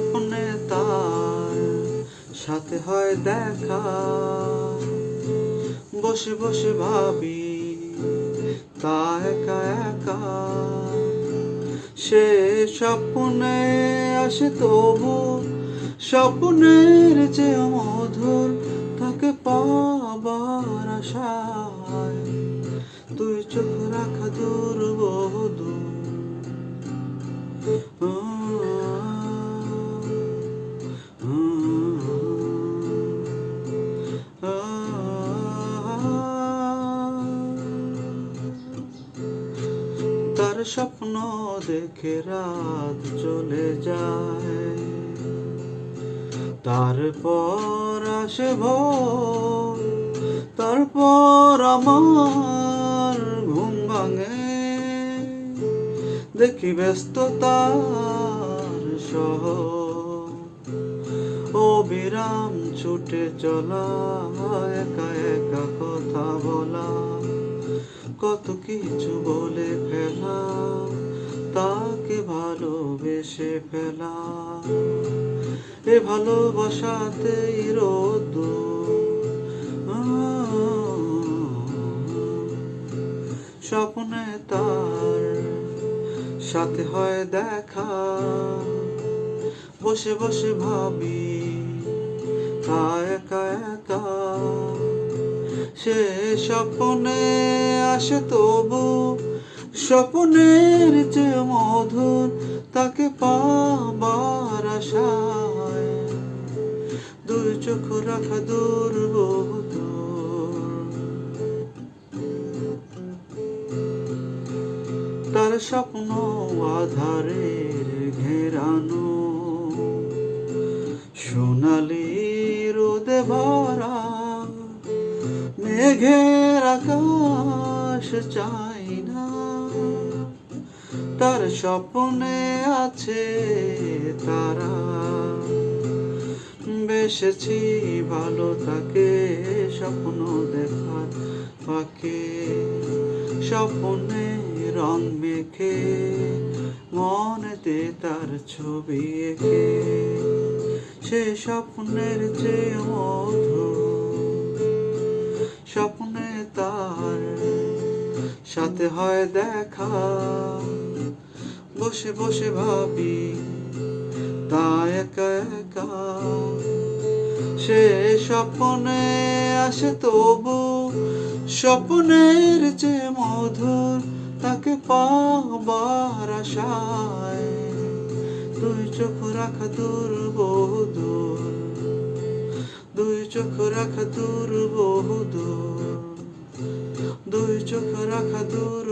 স্বপ্নে তার সাথে হয় দেখা। বসে বসে ভাবি, তা একা একা। সে স্বপ্নে আসে তবু স্বপ্নের যে মধুর, তাকে পাবার আশায়। তুই চোখ রাখা দূর তার স্বপ্ন দেখে রাত চলে যায়। তারপর আসে ভোর, তারপর আমার ঘুম ভাঙে। দেখি ব্যস্ততার সহ ও বিরাম ছুটে চলা, একা একা কথা বলা। কত কিছু বলে ফেলা, তাকে ভালোবেসে ফেলা। এ ভালোবাসাতে রোদ স্বপ্নে তার সাথে হয় দেখা। বসে বসে ভাবি, তা একা সে স্বপ্নে আসে তবু স্বপ্নের যে মধুর তাকে পাবার দুই চোখ রাখা দূর বহুদূর তার স্বপ্ন আধারের ঘেরানো। সোনালি মেঘের আকাশ চাই না তার স্বপ্নে আছে তারা। বেসেছি ভালো তাকে স্বপ্ন দেখার পাকে স্বপ্নে রং মেখে মনেতে তার ছবি এঁকে। সে স্বপ্নের চেয়ে মধু স্বপ্নে তার সাথে হয় দেখা। বসে বসে ভাবি, তা একা একা। সে স্বপ্নে আসে তবু স্বপ্নের যে মধুর, তাকে পাবার আশায়। দুই চোখ রাখা দূর বহুদূর দুই চোখ রাখা দূর বহুদূর দুই চোখ রাখা দূর বহুদূর